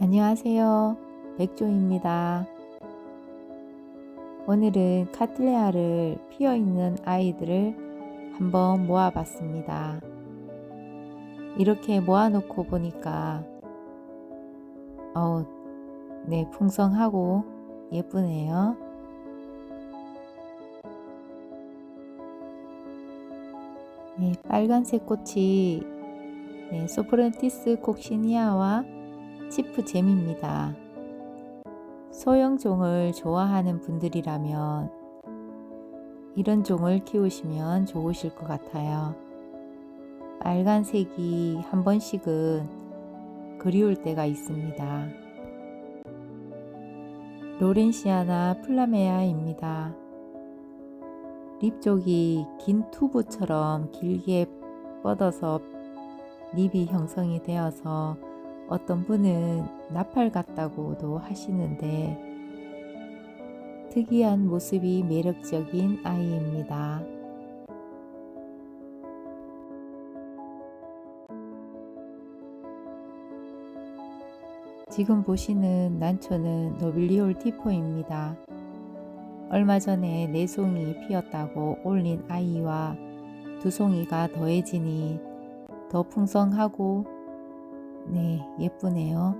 안녕하세요. 백조입니다. 오늘은 카틀레아를 피어 있는 아이들을 한번 모아봤습니다. 이렇게 모아놓고 보니까, 어, 네, 풍성하고 예쁘네요. 네, 빨간색 꽃이 네, 소프렌티스 콕시니아와 치프잼입니다. 소형 종을 좋아하는 분들이라면 이런 종을 키우시면 좋으실 것 같아요. 빨간색이 한 번씩은 그리울 때가 있습니다. 로렌시아나 플라메아입니다. 립 쪽이 긴 튜브처럼 길게 뻗어서 립이 형성이 되어서 어떤 분은 나팔 같다고도 하시는데 특이한 모습이 매력적인 아이입니다. 지금 보시는 난초는 노빌리올 티포입니다. 얼마 전에 네 송이 피었다고 올린 아이와 두 송이가 더해지니 더 풍성하고 네, 예쁘네요.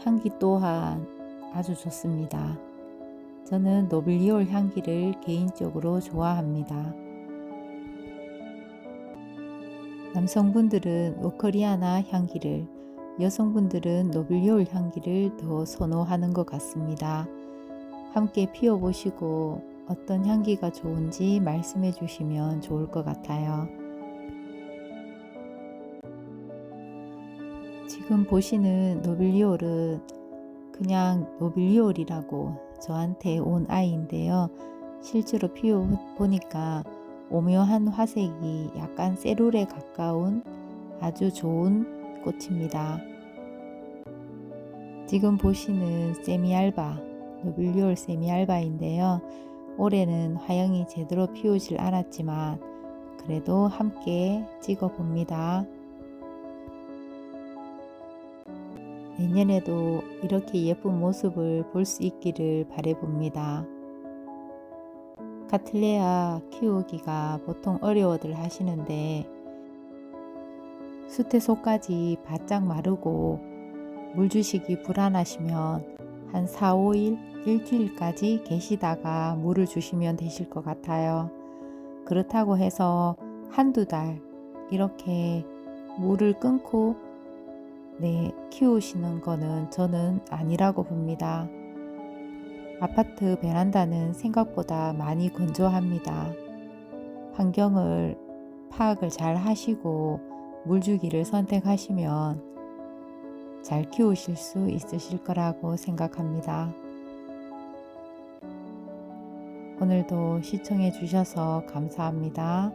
향기 또한 아주 좋습니다. 저는 노빌리올 향기를 개인적으로 좋아합니다. 남성분들은 오커리아나 향기를, 여성분들은 노빌리올 향기를 더 선호하는 것 같습니다. 함께 피워보시고 어떤 향기가 좋은지 말씀해 주시면 좋을 것 같아요. 지금 보시는 노빌리올은 그냥 노빌리올이라고 저한테 온 아이인데요. 실제로 피워 보니까 오묘한 화색이 약간 세룰에 가까운 아주 좋은 꽃입니다. 지금 보시는 세미알바, 노빌리올 세미알바인데요. 올해는 화영이 제대로 피우질 않았지만 그래도 함께 찍어 봅니다. 내년에도 이렇게 예쁜 모습을 볼 수 있기를 바래봅니다. 카틀레아 키우기가 보통 어려워들 하시는데 수태 속까지 바짝 마르고 물 주시기 불안하시면 한 4, 5일, 일주일까지 계시다가 물을 주시면 되실 것 같아요. 그렇다고 해서 한두 달 이렇게 물을 끊고 네, 키우시는 거는 저는 아니라고 봅니다. 아파트 베란다는 생각보다 많이 건조합니다. 환경을 파악을 잘 하시고 물주기를 선택하시면 잘 키우실 수 있으실 거라고 생각합니다. 오늘도 시청해 주셔서 감사합니다.